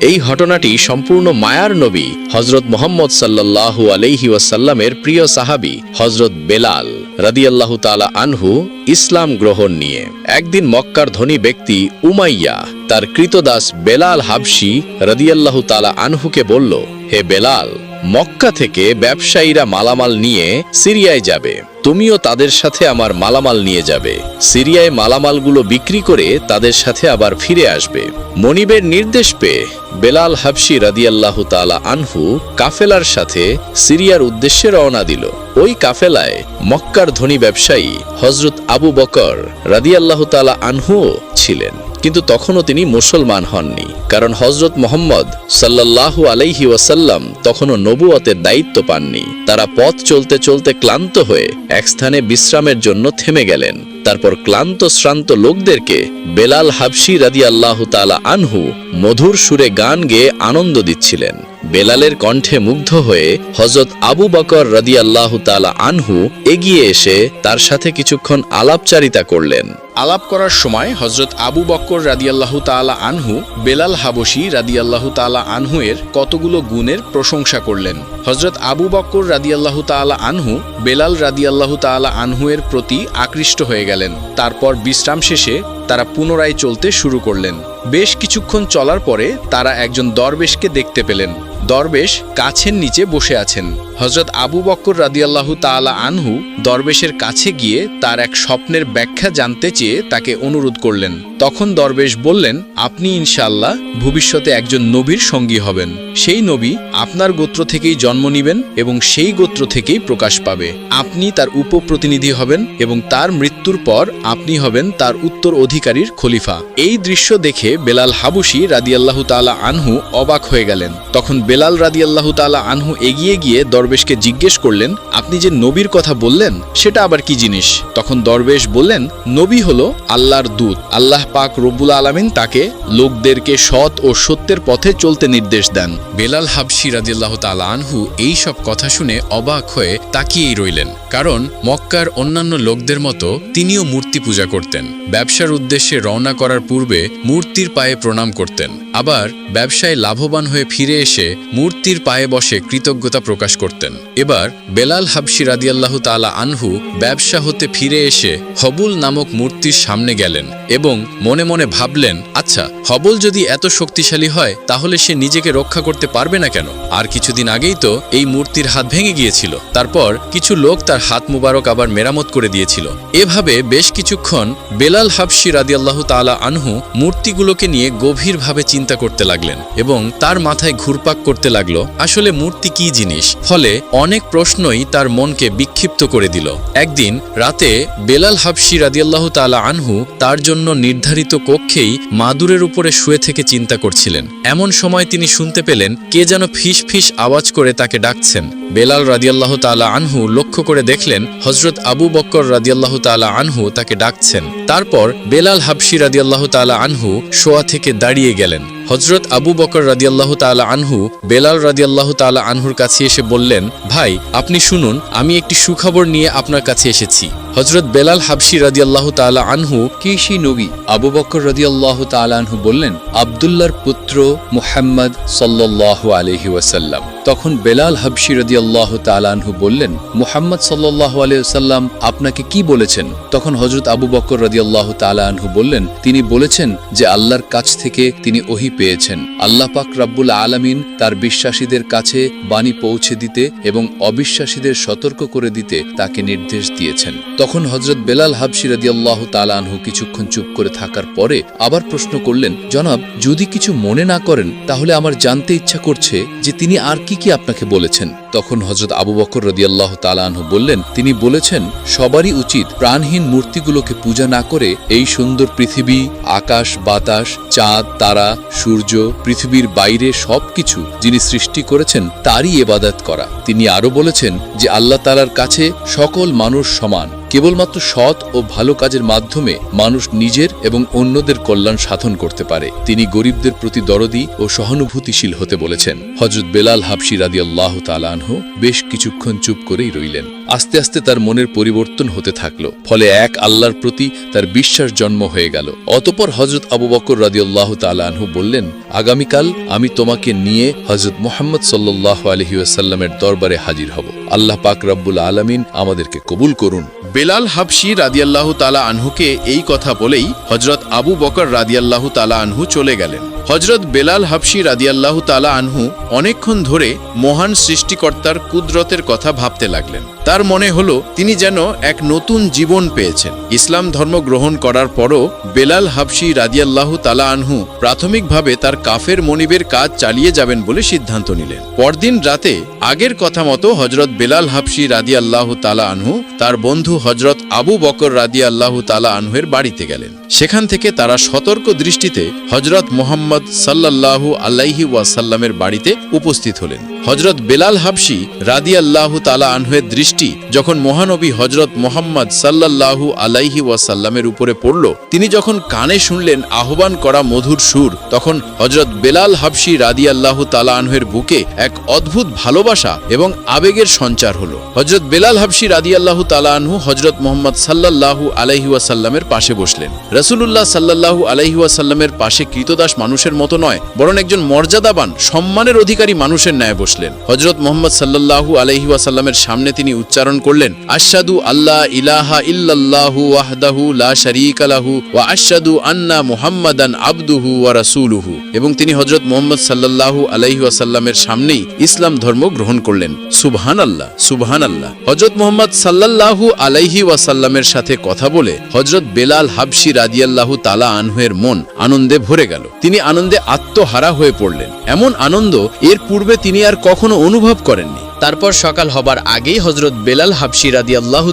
এই ঘটনাটি সম্পূর্ণ মায়ার নবী হজরত মোহাম্মদ সাল্লাল্লাহু আলাইহি ওয়াসাল্লামের প্রিয় সাহাবী হজরত বেলাল রাদিয়াল্লাহু তাআলা আনহু ইসলাম গ্রহণ নিয়ে। একদিন মক্কার ধনী ব্যক্তি উমাইয়া, তার কৃতদাস বেলাল হাবসি রাদিয়াল্লাহু তালা আনহুকে বলল, হে বেলাল, মক্কা থেকে ব্যবসায়ীরা মালামাল নিয়ে সিরিয়ায় যাবে। তুমিও তাদের সাথে আমার মালামাল নিয়ে যাবে। সিরিয়ায় মালামালগুলো বিক্রি করে তাদের সাথে আবার ফিরে আসবে। মনিবের নির্দেশ পেয়ে বেলাল হাবশি রাদিয়াল্লাহু তাআলা আনহু কাফেলার সাথে সিরিয়ার উদ্দেশ্যে রওনা দিল। ওই কাফেলায় মক্কার ধনী ব্যবসায়ী হজরত আবু বকর রাদিয়াল্লাহু তাআলা আনহুও ছিলেন। কিন্তু তখনও তিনি মুসলমান হননি, কারণ হজরত মোহাম্মদ সাল্লাহ আলাইহি ওয়াসাল্লাম তখনও নবুয়তের দায়িত্ব পাননি। তারা পথ চলতে চলতে ক্লান্ত হয়ে এক স্থানে বিশ্রামের জন্য থেমে গেলেন। তারপর ক্লান্ত, শ্রান্ত লোকদেরকে বেলাল হাবশি রাদি আল্লাহ তালা আনহু মধুর সুরে গান গেয়ে আনন্দ দিচ্ছিলেন। বেলালের কণ্ঠে মুগ্ধ হয়ে হজরত আবু বকর রাদি আল্লাহ তালা আনহু এগিয়ে এসে তার সাথে কিছুক্ষণ আলাপচারিতা করলেন। আলাপ করার সময় হজরত আবু বক্কর রাদিয়াল্লাহু তাআলা আনহু বেলাল হাবসি রাদিয়াল্লাহু তাআলা আনহু এর কতগুলো গুণের প্রশংসা করলেন। হজরত আবু বক্কর রাদিয়াল্লাহু তাআলা আনহু বেলাল রাদিয়াল্লাহু তাআলা আনহু এর প্রতি আকৃষ্ট হয়ে গেলেন। তারপর বিশ্রাম শেষে তারা পুনরায় চলতে শুরু করলেন। বেশ কিছুক্ষণ চলার পরে তারা একজন দরবেশকে দেখতে পেলেন। দরবেশ কাছের নিচে বসে আছেন। হজরত আবু বক্কর রাদিয়াল্লাহু তাআলা আনহু দরবেশের কাছে গিয়ে তার এক স্বপ্নের ব্যাখ্যা জানতে চেয়ে তাকে অনুরোধ করলেন। তখন দরবেশ বললেন, আপনি ইনশাআল্লাহ ভবিষ্যতে একজন নবীর সঙ্গী হবেন। সেই নবী আপনার গোত্র থেকেই জন্ম নিবেন এবং সেই গোত্র থেকেই প্রকাশ পাবে। আপনি তার উপপ্রতিনিধি হবেন এবং তার মৃত্যুর পর আপনি হবেন তার উত্তর অধিকারীর খলিফা। এই দৃশ্য দেখে বেলাল হাবুসি রাদিয়াল্লাহু তাআলা আনহু অবাক হয়ে গেলেন। তখন বেলাল রাদিয়াল্লাহু তাআলা আনহু এগিয়ে গিয়ে দরবেশকে জিজ্ঞেস করলেন, আপনি যে নবীর কথা বললেন, সেটা আবার কি জিনিস? তখন দরবেশ বললেন, নবী হলো আল্লাহর দূত। আল্লাহ পাক রব্বুল আলামিন তাকে লোকদেরকে সৎ ও সত্যের পথে চলতে নির্দেশ দেন। বেলাল হাবশি রাদিয়াল্লাহ তাআলা আনহু এই সব কথা শুনে অবাক হয়ে তাকিয়েই রইলেন। কারণ মক্কার অন্যান্য লোকদের মতো তিনিও মূর্তি পূজা করতেন। ব্যবসার উদ্দেশ্যে রওনা করার পূর্বে মূর্তির পায়ে প্রণাম করতেন। আবার ব্যবসায় লাভবান হয়ে ফিরে এসে মূর্তির পায়ে বসে কৃতজ্ঞতা প্রকাশ করতেন। এবার বেলাল হাবশি রাদিয়াল্লাহ তাআলা আনহু ব্যবসা হতে ফিরে এসে হবুল নামক মূর্তির সামনে গেলেন এবং মনে মনে ভাবলেন আচ্ছা হবল যদি এত শক্তিশালী হয়, তাহলে সে নিজেকে রক্ষা করতে পারবে না কেন? আর কিছুদিন আগেই তো এই মূর্তির হাত ভেঙে গিয়েছিল। তারপর কিছু লোক তার হাত মুবারক আবার মেরামত করে দিয়েছিল। এভাবে বেশ কিছুক্ষণ বেলাল হাবশি রাদিয়াল্লাহু তাআলা আনহু মূর্তিগুলোকে নিয়ে গভীরভাবে চিন্তা করতে লাগলেন এবং তার মাথায় ঘুরপাক করতে লাগল, আসলে মূর্তি কি জিনিস? ফলে অনেক প্রশ্নই তার মনকে বিক্ষিপ্ত করে দিল। একদিন রাতে বেলাল হাবশি রাদিয়াল্লাহু তাআলা আনহু তার জন্য নির্ধারিত কক্ষেই মাদুরের উপরে শুয়ে থেকে চিন্তা করছিলেন। এমন সময় তিনি শুনতে পেলেন কে যেন ফিস ফিস আওয়াজ করে তাকে ডাকছেন। বেলাল রাদিয়াল্লাহ তাআলা আনহু লক্ষ্য করে দেখলেন হজরত আবু বক্কর রাদিয়াল্লাহ তাআলা আনহু তাকে ডাকছেন। তারপর বেলাল হাবশি রাদিয়াল্লাহ তাআলা আনহু শোয়া থেকে দাঁড়িয়ে গেলেন। হজরত আবু বকর রাদিয়াল্লাহ তাআলা আনহু বেলাল রাদিয়াল্লাহ তাআলা আনহুর কাছে এসে বললেন ভাই আপনি শুনুন আমি একটি সুখবর নিয়ে আপনার কাছে এসেছি। হজরত বেলাল হাবশি রাদিয়াল্লাহ তাআলা আনহু কে সেই নবী? আবু বকর রদিয়াল্লাহ তালানহু বললেন আবদুল্লার পুত্র মুহাম্মদ সাল্লাহ আলহি ওয়াসাল্লাম। তখন বেলাল হাবশি রদিয়াল্লাহ তালানহু বললেন মুহাম্মদ সাল্লাহ আলহিসাল্লাম আপনাকে কি বলেছেন? তখন হজরত আবু বকর রদিয়াল্লাহ তালানহু বললেন তিনি বলেছেন যে আল্লাহর কাছ থেকে তিনি ওহি পেয়েছেন। আল্লাহ পাক রাব্বুল আলামিন তার বিশ্বাসীদের কাছে বাণী পৌঁছে দিতে এবং অবিশ্বাসীদের সতর্ক করে দিতে তাকে নির্দেশ দিয়েছেন। তখন হজরত বেলাল হাবশি রাদিয়াল্লাহ তালানহু কিছুক্ষণ চুপ করে থাকার পরে আবার প্রশ্ন করলেন, জনাব, যদি কিছু মনে না করেন, তাহলে আমার জানতে ইচ্ছা করছে যে তিনি আর কি কি আপনাকে বলেছেন? তখন হজরত আবু বকর রদিয়াল্লাহ তালানহু বললেন, তিনি বলেছেন, সবারই উচিত প্রাণহীন মূর্তিগুলোকে পূজা না করে এই সুন্দর পৃথিবী, আকাশ, বাতাস, চাঁদ, তারা সূর্য, পৃথিবীর বাইরে সব কিছু যিনি সৃষ্টি করেছেন, তারই এবাদাত করা। তিনি আরও বলেছেন যে আল্লাহ তালার কাছে সকল মানুষ সমান। কেবলমাত্র সৎ ও ভালো কাজের মাধ্যমে মানুষ নিজের এবং অন্যদের কল্যাণ সাধন করতে পারে। তিনি গরিবদের প্রতি দরদি ও সহানুভূতিশীল হতে বলেছেন। হজরত বেলাল হাবশি রাদি আল্লাহ তালানহ বেশ কিছুক্ষণ চুপ করেই রইলেন। আস্তে আস্তে তার মনের পরিবর্তন হতে থাকল, ফলে এক আল্লাহর প্রতি তার বিশ্বাস জন্ম হয়ে গেল। অতপর হজরত আবু বকর রাদি আল্লাহ তালানহু বললেন, আগামীকাল আমি তোমাকে নিয়ে হজরত মোহাম্মদ সাল্লাহ আলহিউসাল্লামের দরবারে হাজির হব। আল্লাহ পাক রব্বুল আলমিন আমাদেরকে কবুল করুন। বেলাল হাবশি রাদিয়াল্লাহু তালা আনহুকে এই কথা বলেই হজরত আবু বকর রাদিয়াল্লাহু তালা আনহু চলে গেলেন। হজরত বেলাল হাফসি রাদিয়াল্লাহু তালা আনহু অনেকক্ষণ ধরে মহান সৃষ্টিকর্তার কুদরতের কথা ভাবতে লাগলেন। তার মনে হলো, তিনি যেন এক নতুন জীবন পেয়েছেন। ইসলাম ধর্ম গ্রহণ করার পরও বেলাল হাফসি রাদিয়াল্লাহু তালা আনহু প্রাথমিকভাবে তার কাফের মনিবের কাজ চালিয়ে যাবেন বলে সিদ্ধান্ত নিলেন। পরদিন রাতে আগের কথা মতো হজরত বেলাল হাফসি রাদি আল্লাহ তালা আনহু তার বন্ধু হজরত আবু বকর রাদি আল্লাহ তালা আনহুয়ের বাড়িতে গেলেন। সেখান থেকে তারা সতর্ক দৃষ্টিতে হজরত মোহাম্মদ সাল্লাল্লাহু আল্লাইহি ওয়াসাল্লামের বাড়িতে উপস্থিত হলেন। হজরত বেলাল হাবশি রাদি আল্লাহ তালা আনহুয়ের দৃষ্টি যখন মহানবী হজরত মোহাম্মদ সাল্লাল্লাহু আলাইহি ওয়াসাল্লামের উপরে পড়ল, তিনি যখন কানে শুনলেন আহ্বান করা মধুর সুর, তখন হজরত বেলাল হাবশি রাদি আল্লাহ তালা আনহুয়ের বুকে এক অদ্ভুত ভালোবাসা এবং আবেগের সঞ্চার হল। হজরত বেলাল হাবশি রাদি আল্লাহ তালা আনহু হজরত মোহাম্মদ সাল্লাল্লাহু আলাইহি ওয়াসাল্লামের পাশে বসলেন। রসুলুল্লাহ সাল্লাল্লাহু আলাইহি ওয়াসাল্লামের পাশে কৃতদাস মানুষের মতো নয়, বরং একজন মর্যাদাবান, সম্মানের অধিকারী মানুষের ন্যায় বসলেন। হজরত মোহাম্মদ সাল্লাল্লাহু আলাইহি ওয়াসাল্লামের সামনে তিনি উচ্চারণ করলেন, আশহাদু আল্লাহ ইলাহা ইল্লাল্লাহু ওয়াহদাহু লা শারীকা লাহু ওয়া আশহাদু আন্না মুহাম্মাদান আবদুহু ওয়া রাসূলুহু। এবং তিনি হজরত মোহাম্মদ সাল্লাল্লাহু আলাইহি ওয়াসাল্লামের সামনেই ইসলাম ধর্ম গ্রহণ করলেন। সুবহান আল্লাহ সুবহান আল্লাহ হজরত মোহাম্মদ সাল্লাল্লাহু আলাইহি ওয়াসাল্লামের সাথে কথা বলে হজরত বেলাল হাবশি রাদিয়াল্লাহু তালা আনহুয়ের মন আনন্দে ভরে গেল। তিনি আনন্দে আত্মহারা হয়ে পড়লেন। এমন আনন্দ এর পূর্বে তিনি আর কখনো অনুভব করেননি। তারপর সকাল হবার আগেই হজরত বেলাল হাবশি রাদি আল্লাহ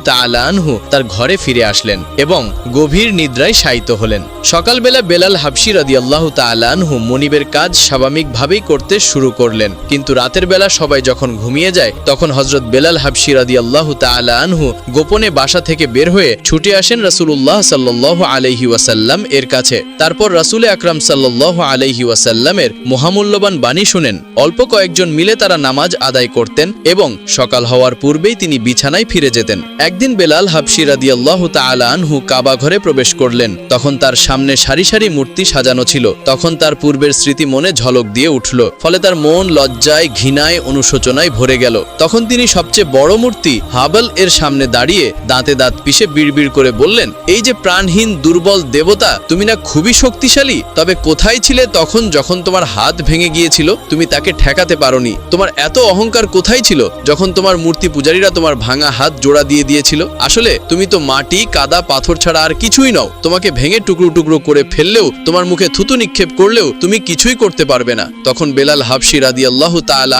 আনহু তার ঘরে ফিরে আসলেন এবং গভীর নিদ্রায় শায়িত হলেন। সকালবেলা বেলাল হাবশি রাদি আল্লাহ আনহু মনিবের কাজ স্বাভাবিকভাবেই করতে শুরু করলেন। কিন্তু রাতের বেলা সবাই যখন ঘুমিয়ে যায়, তখন হজরত বেলাল হাবশি রাদি আল্লাহ আনহু গোপনে বাসা থেকে বের হয়ে ছুটে আসেন রাসুলুল্লাহ সাল্লাহ আলহি ওয়াসাল্লাম এর কাছে। তারপর রাসুল আকরাম সাল্লাহ আলহি ওয়াসাল্লামের মহামূল্যবান বাণী শুনেন। অল্প কয়েকজন মিলে তারা নামাজ আদায় করতেন এবং সকাল হওয়ার পূর্বেই তিনি বিছানায় ফিরে যেতেন। একদিন বেলাল হাবশি রাদিয়াল্লাহু তাআলা আনহু কাবা ঘরে প্রবেশ করলেন। তখন তার সামনে সারি সারি মূর্তি সাজানো ছিল। তখন তার পূর্বের স্মৃতি মনে ঝলক দিয়ে উঠল। ফলে তার মন লজ্জায়, ঘৃণায়, অনুশোচনায় ভরে গেল। তখন তিনি সবচেয়ে বড় মূর্তি হাবল এর সামনে দাঁড়িয়ে দাঁতে দাঁত পিষে বিড়বিড় করে বললেন, এই যে প্রাণহীন, দুর্বল দেবতা, তুমি না খুবই শক্তিশালী? তবে কোথায় ছিলে তখন যখন তোমার হাত ভেঙে গিয়েছিল? তুমি তাকে ঠেকাতে পারোনি। তোমার এত অহংকার কোথায় ছিল যখন তোমার মূর্তি পূজারীরা তোমার ভাঙা হাত জোড়া দিয়ে দিয়েছিল। আসলে তুমি তো মাটি, কাদা, পাথর ছাড়া আর কিছুই নও। তোমাকে ভেঙে টুকরো টুকরো করে ফেললেও, তোমার মুখে থুতু নিক্ষেপ করলেও তুমি কিছুই করতে পারবে না। তখন বেলাল হাবশি রাদি আল্লাহ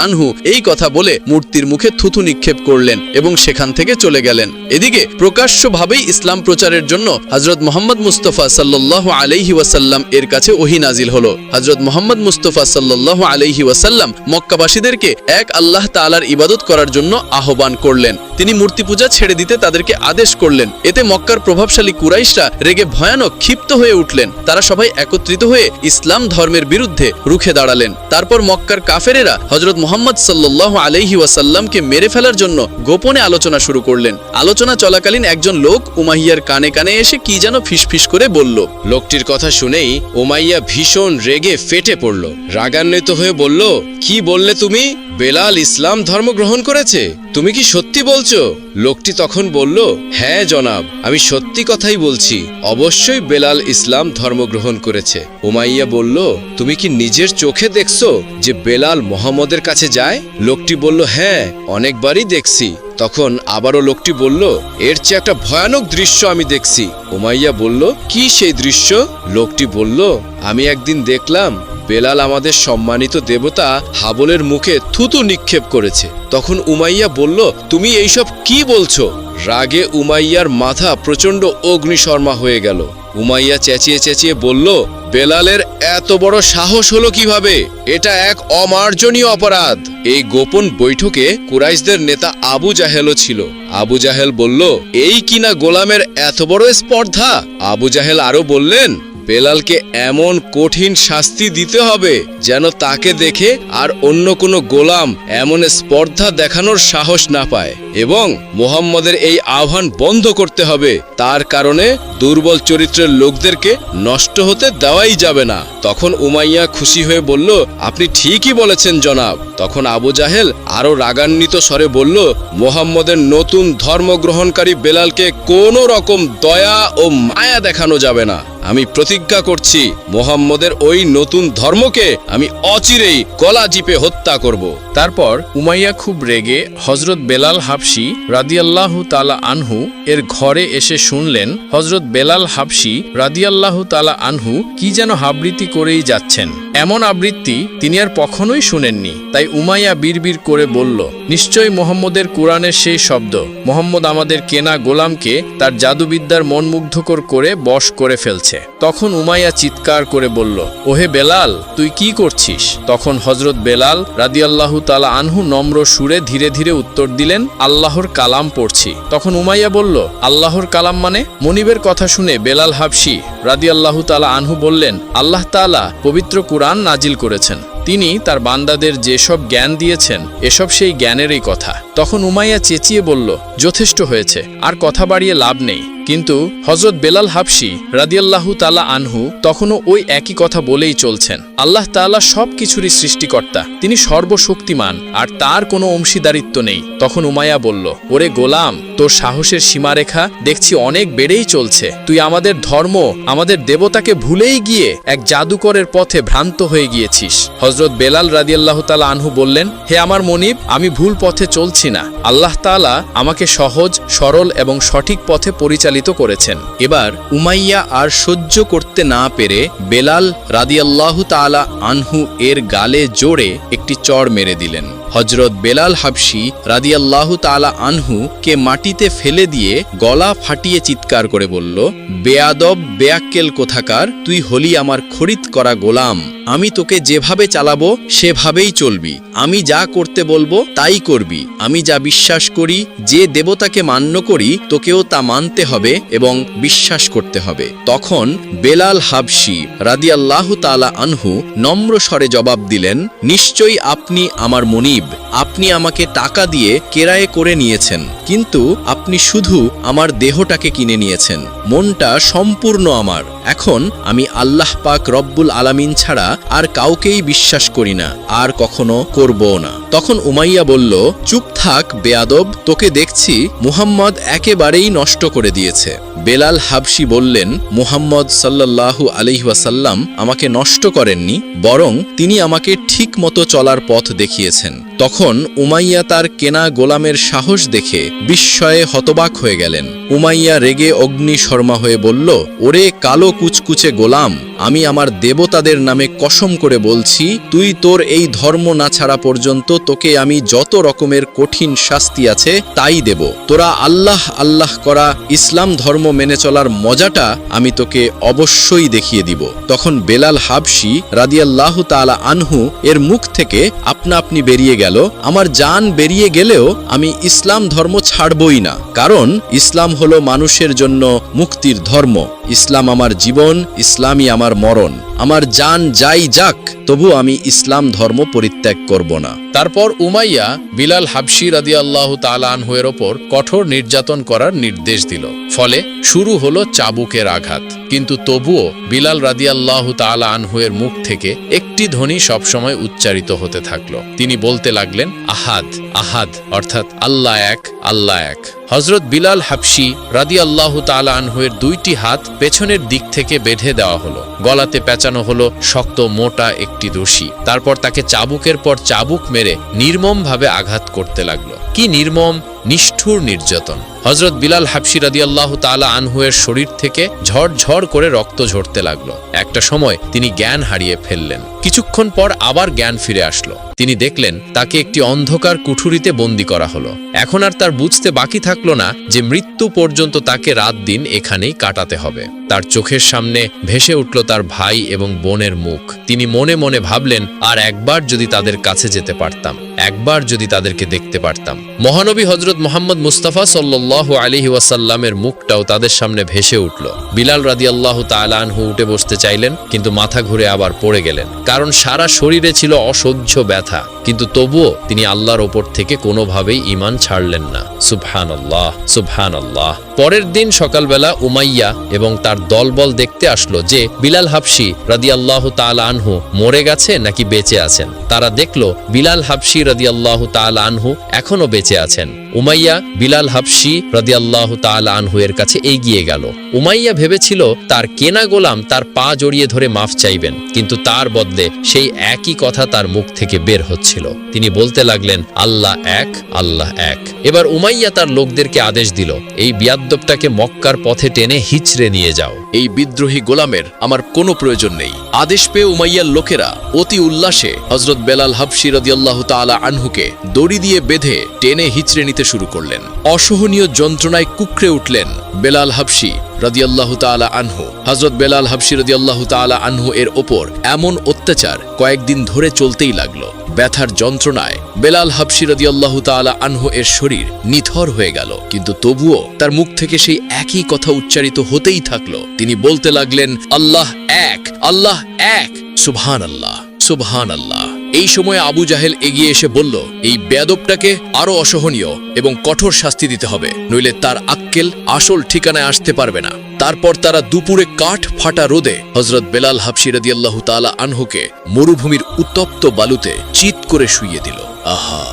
আনহু এই কথা বলে মূর্তির মুখে থুতু নিক্ষেপ করলেন এবং সেখান থেকে চলে গেলেন। এদিকে প্রকাশ্যভাবেই ইসলাম প্রচারের জন্য হজরত মোহাম্মদ মুস্তফা সাল্লাহ আলাইহি ওয়াসাল্লাম এর কাছে ওহি নাজিল হলো। হজরত মোহাম্মদ মুস্তফা সাল্লাহ আলাইহি ওয়াসাল্লাম মক্কাবাসীদেরকে এক আল্লাহ তাআলার ইবাদত করার জন্য আহ্বান করলেন। তিনি মূর্তি পূজা ছেড়ে দিতে তাদেরকে আদেশ করলেন। এতে মক্কার প্রভাবশালী কুরাইশরা রেগে ভয়ানক ক্ষিপ্ত হয়ে উঠলেন। তারা সবাই একত্রিত হয়ে ইসলাম ধর্মের বিরুদ্ধে রুখে দাঁড়ালেন। তারপর মক্কার কাফেরেরা হজরত মোহাম্মদ সাল্লাহ আলাইহি ওয়াসাল্লামকে মেরে ফেলার জন্য গোপনে আলোচনা শুরু করলেন। আলোচনা চলাকালীন একজন লোক উমাইয়ার কানে কানে এসে কি যেন ফিসফিস করে বলল, লোকটির কথা শুনেই উমাইয়া ভীষণ রেগে ফেটে পড়ল। রাগান্বিত হয়ে বলল, কি বললে তুমি? বেলাল ইসলাম ধর্ম গ্রহণ করেছে? তুমি কি সত্যি বলছো? লোকটি তখন বলল হ্যাঁ জনাব, আমি সত্যি কথাই বলছি। অবশ্যই বেলাল ইসলাম ধর্ম গ্রহণ করেছে। উমাইয়া বলল, তুমি কি নিজের চোখে দেখছ যে বেলাল মোহাম্মদের কাছে যায়? লোকটি বলল হ্যাঁ অনেকবারই দেখছি। তখন আবারও লোকটি বলল, এর চেয়ে একটা ভয়ানক দৃশ্য আমি দেখছি। উমাইয়া বলল, কি সেই দৃশ্য? লোকটি বলল, আমি একদিন দেখলাম, বেলাল আমাদের সম্মানিত দেবতা হাবলের মুখে থুতু নিক্ষেপ করেছে। তখন উমাইয়া বলল, তুমি এইসব কি বলছো? রাগে উমাইয়ার মাথা প্রচণ্ড অগ্নিশর্মা হয়ে গেল। উমাইয়া চেঁচিয়ে চেঁচিয়ে বলল, বেলালের এত বড় সাহস হলো কীভাবে? এটা এক অমার্জনীয় অপরাধ। এই গোপন বৈঠকে কুরাইশদের নেতা আবু জাহেলও ছিল। আবু জাহেল বলল, এই কিনা গোলামের এত বড় স্পর্ধা? আবু জাহেল আরও বললেন বেলালকে এমন কঠিন শাস্তি দিতে হবে যেন তাকে দেখে আর অন্য কোনো গোলাম এমন স্পর্ধা দেখানোর সাহস না পায়। এবং মোহাম্মদের এই আহ্বান বন্ধ করতে হবে। তার কারণে দুর্বল চরিত্রের লোকদেরকে নষ্ট হতে দেওয়াই যাবে না। তখন উমাইয়া খুশি হয়ে বলল, আপনি ঠিকই বলেছেন, জনাব। তখন আবু জাহেল আরও রাগান্বিত স্বরে বলল, মোহাম্মদের নতুন ধর্মগ্রহণকারী বেলালকে কোনো রকম দয়া ও মায়া দেখানো যাবে না। আমি প্রতিজ্ঞা করছি, মোহাম্মদের ওই নতুন ধর্মকে আমি অচিরেই গলা জিপে হত্যা করব। তারপর উমাইয়া খুব রেগে হজরত বেলাল হাফসি রাদিয়াল্লাহু তালা আনহু এর ঘরে এসে শুনলেন হজরত বেলাল হাফসি রাদিয়াল্লাহু তালা আনহু কি যেন হাবৃত্তি করেই যাচ্ছেন। এমন আবৃত্তি তিনি আর কখনোই শুনেননি। তাই উমাইয়া বিড়বিড় করে বলল, নিশ্চয়ই মোহাম্মদের কোরআনের সেই শব্দ। মোহাম্মদ আমাদের কেনা গোলামকে তার জাদুবিদ্যার মনমুগ্ধকর করে বশ করে ফেলছে। তখন উমাইয়া চিৎকার করে বলল, ওহে বেলাল, তুই কি করছিস? তখন হজরত বেলাল রাদিয়াল্লাহু তালা আনহু নম্র সুরে ধীরে ধীরে উত্তর দিলেন, আল্লাহর কালাম পড়ছি। তখন উমাইয়া বলল, আল্লাহর কালাম মানে? মনিবের কথা শুনে বেলাল হাবশি রাদিয়াল্লাহু তালা আনহু বললেন, আল্লাহ তাআলা পবিত্র কুরআন নাজিল করেছেন। তিনি তার বান্দাদের যেসব জ্ঞান দিয়েছেন, এসব সেই জ্ঞানেরই কথা। তখন উমাইয়া চেঁচিয়ে বলল, যথেষ্ট হয়েছে, আর কথা বাড়িয়ে লাভ নেই। কিন্তু হজরত বেলাল হাফসি রাদিয়াল্লাহু তালা আনহু তখনও ওই একই কথা বলেই চলছেন। আল্লাহ তাআলা সব কিছুরই সৃষ্টিকর্তা, তিনি সর্বশক্তিমান, আর তার কোনো অংশীদারিত্ব নেই। তখন উমাইয়া বলল, ওরে গোলাম, তোর সাহসের সীমারেখা দেখছি অনেক বেড়েই চলছে। তুই আমাদের ধর্ম, আমাদের দেবতাকে ভুলেই গিয়ে এক জাদুকরের পথে ভ্রান্ত হয়ে গিয়েছিস। হজরত বেলাল রাদিয়াল্লাহ তালা আনহু বললেন, হে আমার মনিব, আমি ভুল পথে চলছি না। আল্লাহ তাআলা আমাকে সহজ, সরল এবং সঠিক পথে পরিচালিত করেছেন। এবার উমাইয়া আর সহ্য করতে না পেরে বেলাল রাদিয়াল্লাহু তাআলা আনহু এর গালে জোরে একটি চড় মেরে দিলেন। হজরত বেলাল হাবসি রাদিয়াল্লাহু তাআলা আনহু কে মাটিতে ফেলে দিয়ে গলা ফাটিয়ে চিৎকার করে বলল, বেয়াদব, বেয়াক্কেল কোথাকার? তুই হলি আমার খরিদ করা গোলাম। আমি তোকে যেভাবে চালাবো, সেভাবেই চলবি। আমি যা করতে বলব, তাই করবি। আমি যা বিশ্বাস করি, যে দেবতাকে মান্য করি, তোকেও তা মানতে হবে এবং বিশ্বাস করতে হবে। তখন বেলাল হাবশি রাদিয়াল্লাহু তাআলা আনহু নম্র স্বরে জবাব দিলেন, নিশ্চয়ই আপনি আমার মনিব। আপনি আমাকে টাকা দিয়ে কেরায়ে করে নিয়েছেন। কিন্তু আপনি শুধু আমার দেহটাকে কিনে নিয়েছেন। মনটা সম্পূর্ণ আমার। এখন আমি আল্লাহ পাক রব্বুল আলামিন ছাড়া আর কাউকেই বিশ্বাস করি না, আর কখনো করবও না। তখন উমাইয়া বলল, চুপ থাক, বেয়াদব, তোকে দেখছি, মুহাম্মদ একেবারেই নষ্ট করে দিয়েছে। বেলাল হাবশি বললেন, মুহাম্মদ সাল্লাল্লাহু আলহিহাসাল্লাম আমাকে নষ্ট করেননি, বরং তিনি আমাকে ঠিক মতো চলার পথ দেখিয়েছেন। তখন উমাইয়া তার কেনা গোলামের সাহস দেখে বিস্ময়ে হতবাক হয়ে গেলেন। উমাইয়া রেগে অগ্নি শর্মা হয়ে বলল, ওরে কালো কুচকুচে গোলাম, আমি আমার দেবতাদের নামে কসম করে বলছি, তুই তোর এই ধর্ম না ছাড়া পর্যন্ত তোকে আমি যত রকমের কঠিন শাস্তি আছে তাই দেব। তোরা আল্লাহ আল্লাহ করা ইসলাম ধর্ম মেনে চলার মজাটা আমি তোকে অবশ্যই দেখিয়ে দিব। তখন বেলাল হাবসি রাদিয়াল্লাহ তালা আনহু এর মুখ থেকে আপনা আপনি বেরিয়ে গেল। আমার যান বেরিয়ে গেলেও আমি ইসলাম ধর্ম ছাড়বই না। কারণ ইসলাম হলো মানুষের জন্য মুক্তির ধর্ম। ইসলাম আমার জীবন, ইসলামই আমার মরণ। আমার যান যাই যাক, তবু আমি ইসলাম ধর্ম পরিত্যাগ করব না। তারপর উমাইয়া বিলাল হাবশি রাদিয়াল্লাহ তালা আনহুয়ের ওপর কঠোর নির্যাতন করার নির্দেশ দিল। ফলে শুরু হলো চাবুকের আঘাত। কিন্তু তবুও বিলাল রাদিয়াল্লাহ তালা আনহুয়ের মুখ থেকে একটি ধ্বনি সবসময় উচ্চারিত হতে থাকল। তিনি বলতে লাগলেন, আহাদ আহাদ, অর্থাৎ আল্লাহ এক আল্লাহ এক। হজরত বিলাল হাবশি রাদি আল্লাহ তালা আনহুয়ের দুইটি হাত পেছনের দিক থেকে বেঁধে দেওয়া হলো। গলাতে পেঁচানো হলো শক্ত মোটা একটি দড়ি তারপর তাকে চাবুকের পর চাবুক মেরে নির্মমভাবে আঘাত করতে লাগল। কি নির্মম, নিষ্ঠুর নির্যাতন। হজরত বিলাল হাবশি রাদিয়াল্লাহ তালা আনহুয়ের শরীর থেকে ঝড় করে রক্ত ঝরতে লাগল। একটা সময় তিনি জ্ঞান হারিয়ে ফেললেন। কিছুক্ষণ পর আবার জ্ঞান ফিরে আসলো। তিনি দেখলেন, তাকে একটি অন্ধকার কুঠুরিতে বন্দি করা হলো। এখন আর তার বুঝতে বাকি থাকল না যে মৃত্যু পর্যন্ত তাকে রাত দিন এখানেই কাটাতে হবে। তার চোখের সামনে ভেসে উঠল তার ভাই এবং বোনের মুখ। তিনি মনে মনে ভাবলেন, আর একবার যদি তাদের কাছে যেতে পারতাম। একবার যদি তাদেরকে দেখতে পারতাম। মহানবী হজরত মোহাম্মদ মুস্তাফা সাল্লাহ আলিহি ওয়াসাল্লামের মুখটাও তাদের সামনে ভেসে উঠল। বিলাল রাদি আল্লাহ তালানহু উঠে বসতে চাইলেন, কিন্তু মাথা ঘুরে আবার পড়ে গেলেন। কারণ সারা শরীরে ছিল অসহ্য ব্যথা, কিন্তু তবুও তিনি আল্লাহর ওপর থেকে কোনোভাবেই ইমান ছাড়লেন না। সুবহান আল্লাহ সুবহান আল্লাহ পরের দিন সকালবেলা উমাইয়া এবং তার দলবল দেখতে আসলো যে বিলাল হাফসি রাদি আল্লাহ আনহু মরে গেছে নাকি বেঁচে আছেন। তারা দেখল বিলাল হাবশি রাদি আল্লাহ আনহু এখনও বেঁচে আছেন। উমাইয়া বিলাল হাবশি রাদি আল্লাহ আনহু এর কাছে এগিয়ে গেল। উমাইয়া ভেবেছিল, তার কেনা গোলাম তার পা জড়িয়ে ধরে মাফ চাইবেন। কিন্তু তার বদলে সেই একই কথা তার মুখ থেকে বের হচ্ছিল। তিনি বলতে লাগলেন, আল্লাহ এক আল্লাহ এক। এবার উমাইয়া তার লোকদেরকে আদেশ দিল, এই বিয়াদ্দবটাকে মক্কার পথে টেনে হিচড়ে নিয়ে যাও। এই বিদ্রোহী গোলামের আমার কোনো প্রয়োজন নেই। আদেশ পেয়ে উমাইয়ার লোকেরা অতি উল্লাসে হজরত বেলাল হাফসি রদিয়াল্লাহ তালা আনহুকে দড়ি দিয়ে বেঁধে টেনে হিচড়ে নিতে শুরু করলেন। অসহনীয় যন্ত্রণায় কুকড়ে উঠলেন বেলাল হাবশি রদিয়াল্লাহ তালা আনহু। হজরত বেলাল হাবশি রদিয়াল্লাহ তালা আনহু এর ওপর এমন অত্যাচার কয়েকদিন ধরে চলতেই লাগল। ব্যথার যন্ত্রণায় বেলাল হাবশি রদিয়াল্লাহ তালা আনহু এর শরীর নিথর হয়ে গেল। কিন্তু তবুও তার মুখ থেকে সেই একই কথা উচ্চারিত হতেই থাকল। তিনি বলতে লাগলেন, আল্লাহ এক আল্লাহ এক সুবহান আল্লাহ সুবহান আল্লাহ এই সময় আবু জাহেল এগিয়ে এসে বলল, এই বেদবটাকে আরও অসহনীয় এবং কঠোর শাস্তি দিতে হবে, নইলে তার আক্কেল আসল ঠিকানায় আসতে পারবে না। তারপর তারা দুপুরে কাঠ ফাটা রোদে হজরত বেলাল হাবশি রদিয়াল্লাহু তাআলা আনহুকে মরুভূমির উত্তপ্ত বালুতে চিৎ করে শুইয়ে দিল। আহা,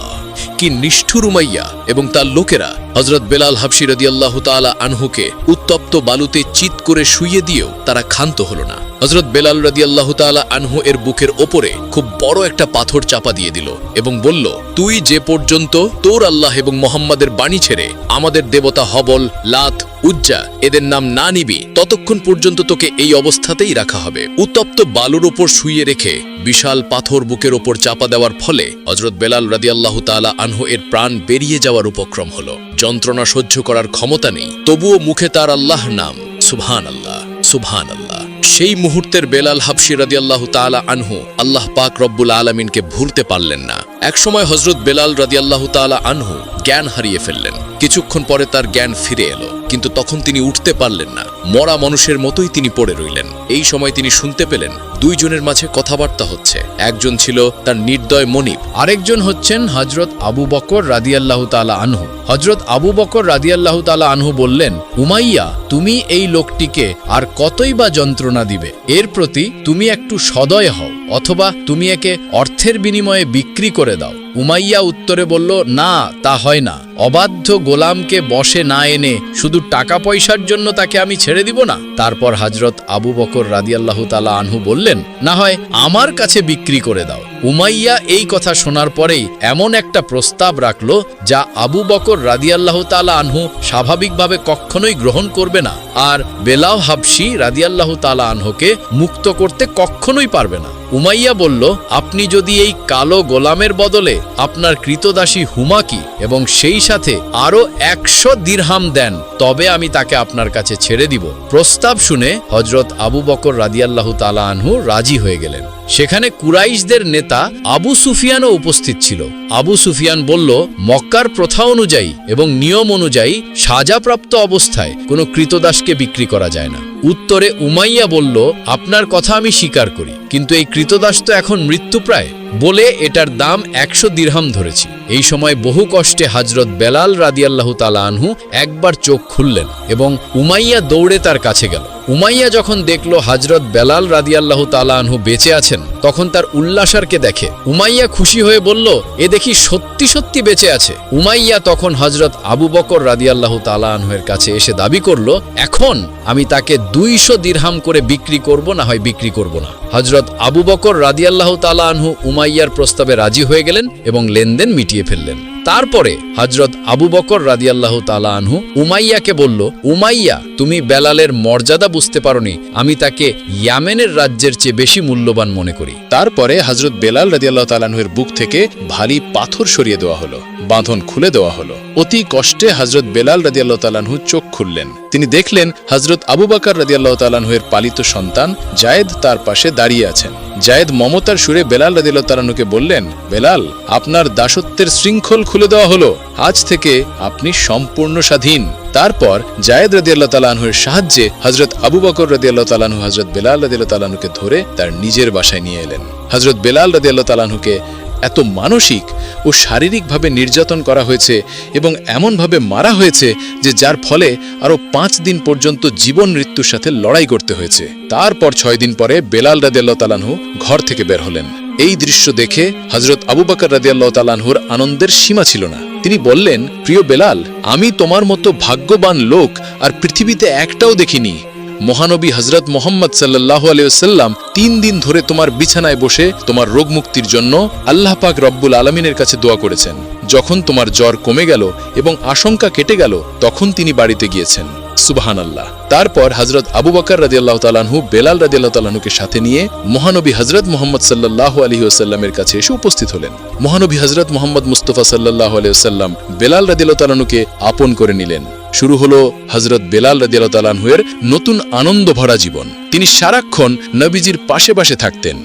কি নিষ্ঠুর উমাইয়া এবং তার লোকেরা হজরত বেলাল হাবশি রদিয়াল্লাহ তাআলা আনহুকে উত্তপ্ত বালুতে চিৎ করে শুইয়ে দিয়েও তারা ক্ষান্ত হল না। হজরত বেলাল রদিয়াল্লাহ তাআলা আনহু এর বুকের ওপরে খুব বড় একটা পাথর চাপা দিয়ে দিল এবং বলল, তুই যে পর্যন্ত তোর আল্লাহ এবং মোহাম্মদের বাণী ছেড়ে আমাদের দেবতা হবল, লাত, উজ্জা, এদের নাম না নিবি, ততক্ষণ পর্যন্ত তোকে এই অবস্থাতেই রাখা হবে। উত্তপ্ত বালুর ওপর শুইয়ে রেখে বিশাল পাথর বুকের ওপর চাপা দেওয়ার ফলে হজরত বেলাল রাদিয়াল্লাহ তাআলা আনহু এর প্রাণ বেরিয়ে যাওয়ার উপক্রম হল। যন্ত্রণা সহ্য করার ক্ষমতা নেই, তবুও মুখে তার আল্লাহ নাম সুবহান আল্লাহ সুবহান আল্লাহ সেই মুহূর্তের বেলাল হাবশি আল্লাহ তালা আনহু আল্লাহ পাক রব্বুল আলমিনকে ভুলতে পারলেন না। একসময় হজরত বেলাল রাদিয়াল্লাহ তালা আনহু জ্ঞান হারিয়ে ফেললেন। কিছুক্ষণ পরে তার জ্ঞান ফিরে এলো, কিন্তু তখন তিনি উঠতে পারলেন না। মরা মানুষের মতোই তিনি পড়ে রইলেন। এই সময় তিনি শুনতে পেলেন, দুইজনের মাঝে কথাবার্তা হচ্ছে। একজন ছিল তার নির্দয় মনিব, আরেকজন হচ্ছেন হজরত আবু বকর রাদিয়াল্লাহু তালা আনহু। হজরত আবু বকর রাদিয়াল্লাহু তালা আনহু বললেন, উমাইয়া, তুমি এই লোকটিকে আর কতই বা যন্ত্রণা দিবে? এর প্রতি তুমি একটু সদয় হও, অথবা তুমি একে অর্থের বিনিময়ে বিক্রি করে দাও। উমাইয়া উত্তরে বলল, না, তা হয় না। অবাধ্য গোলামকে বসে না এনে শুধু টাকা পয়সার জন্য তাকে আমি ছেড়ে দিব না? তারপর হজরত আবু বকর রাদিয়াল্লাহ তালা আনহু বললেন, না হয় আমার কাছে বিক্রি করে দাও। উমাইয়া এই কথা শোনার পরেই এমন একটা প্রস্তাব রাখল যা আবু বকর রাদিয়াল্লাহ তালা আনহু স্বাভাবিকভাবে কখনোই গ্রহণ করবে না আর বেলাও হাবসি রাদিয়াল্লাহ তালা আনহুকে মুক্ত করতে কখনোই পারবে না। উমাইয়া বলল, আপনি যদি এই কালো গোলামের বদলে আপনার কৃতদাসী হুমাকি এবং সেই সাথে আরও একশো দিরহাম দেন, তবে আমি তাকে আপনার কাছে ছেড়ে দিব। প্রস্তাব শুনে হজরত আবু বকর রাদিয়াল্লাহু তালা আনহু রাজি হয়ে গেলেন। সেখানে কুরাইশদের নেতা আবু সুফিয়ানও উপস্থিত ছিল। আবু সুফিয়ান বলল, মক্কার প্রথা অনুযায়ী এবং নিয়ম অনুযায়ী সাজাপ্রাপ্ত অবস্থায় কোনো কৃতদাসকে বিক্রি করা যায় না। উত্তরে উমাইয়া বলল, আপনার কথা আমি স্বীকার করি, কিন্তু এই কৃতদাস তো এখন মৃত্যুপ্রায় বলে এটার দাম একশো দিরহাম ধরেছি। এই সময় বহু কষ্টে হাজরত বেলাল রাদিয়াল্লাহু তালা আনহু একবার চোখ খুললেন এবং উমাইয়া দৌড়ে তার কাছে গেল। উমাইয়া যখন দেখল হজরত বেলাল রাদিয়াল্লাহু তালা আনহু বেঁচে আছেন, তখন তার উল্লাসারকে দেখে? উমাইয়া খুশি হয়ে বলল, এ দেখি সত্যি সত্যি বেঁচে আছে। উমাইয়া তখন হজরত আবু বকর রাদিয়াল্লাহু তালা আনহুয়ের কাছে এসে দাবি করল, এখন আমি তাকে দুইশো দিরহাম করে বিক্রি করব, না হয় বিক্রি করব না। হজরত আবু বকর রাদিয়াল্লাহু তালা আনহু উমাইয়ার প্রস্তাবে রাজি হয়ে গেলেন এবং লেনদেন মিটিয়ে ফেললেন। তারপরে হজরত আবু বকর রাদিয়াল্লাহ তালা আনহু উমাইয়াকে বলল, উমাইয়া, তুমি বেলালের মর্যাদা বুঝতে পারোনি। আমি তাকে ইয়ামেনের রাজ্যের চেয়ে বেশি মূল্যবান মনে করি। তারপরে হজরত বেলাল রাদিয়াল্লাহ তালানহুর বুক থেকে ভারী পাথর সরিয়ে দেওয়া হলো। বাঁধন খুলে দেওয়া হলো। অতি কষ্টে হজরত বেলাল রাদিয়াল্লাহ তালানহু চোখ খুললেন। তিনি দেখলেন হজরত আবু বাকার রাদিয়াল্লাহ তালানহুয়ের পালিত সন্তান জায়েদ তার পাশে দাঁড়িয়ে আছেন। জায়েদ মমতার সুরে বেলাল রাদিয়াল্লাহ তালানহুকে বললেন, বেলাল, আপনার দাসত্বের শৃঙ্খল খুলে দেওয়া হলো। আজ থেকে আপনি সম্পূর্ণ স্বাধীন। তারপর জায়েদ রাদিয়াল্লাহ তালানহুর সাহায্যে হজরত আবু বকর রাদিয়াল্লাহ তালানহু হজরত বেলাল রাদিয়াল্লাহ তালানহুকে ধরে তার নিজের বাসায় নিয়ে এলেন। হজরত বেলাল রাদিয়াল্লাহ তালানহুকে এত মানসিক ও শারীরিকভাবে নির্যাতন করা হয়েছে এবং এমনভাবে মারা হয়েছে যে যার ফলে আরও পাঁচ দিন পর্যন্ত জীবন মৃত্যুর সাথে লড়াই করতে হয়েছে। তারপর ছয় দিন পরে বেলাল রাদিয়াল্লাহ তালানহু ঘর থেকে বের হলেন। এই দৃশ্য দেখে হজরত আবু বাকর রাদিয়াল্লাহ তালানহুর আনন্দের সীমা ছিল না। তিনি বললেন, প্রিয় বেলাল, আমি তোমার মতো ভাগ্যবান লোক আর পৃথিবীতে একটাও দেখিনি। মহানবী হজরত মোহাম্মদ সাল্লাহ আলিয়াল্লাম তিন দিন ধরে তোমার বিছানায় বসে তোমার রোগ মুক্তির জন্য আল্লাহ পাক রব্বুল আলমিনের কাছে দোয়া করেছেন। যখন তোমার জ্বর কমে গেল এবং আশঙ্কা কেটে গেল, তখন তিনি বাড়িতে গিয়েছেন। সুবাহান আল্লাহ তারপর হজরত আবু বকর রাদিয়াল্লাহ তালানহু বেলাল রাদিয়াল্লাহ তালানহুকে সাথে নিয়ে মহানবী হজরত মোহাম্মদ সাল্লাহ আলী আসাল্লামের কাছে এসে উপস্থিত হলেন। মহানবী হজরত মোহাম্মদ মুস্তফা সাল্লাহ আলী আসাল্লাম বেলাল রাদিয়াল্লাহ তালানুকে আপন করে নিলেন। শুরু হলো হজরত বেলাল রাদিয়াল্লাহ তালানহুয়ের নতুন আনন্দ ভরা জীবন। তিনি সারাক্ষণ নবীজির পাশে পাশে থাকতেন।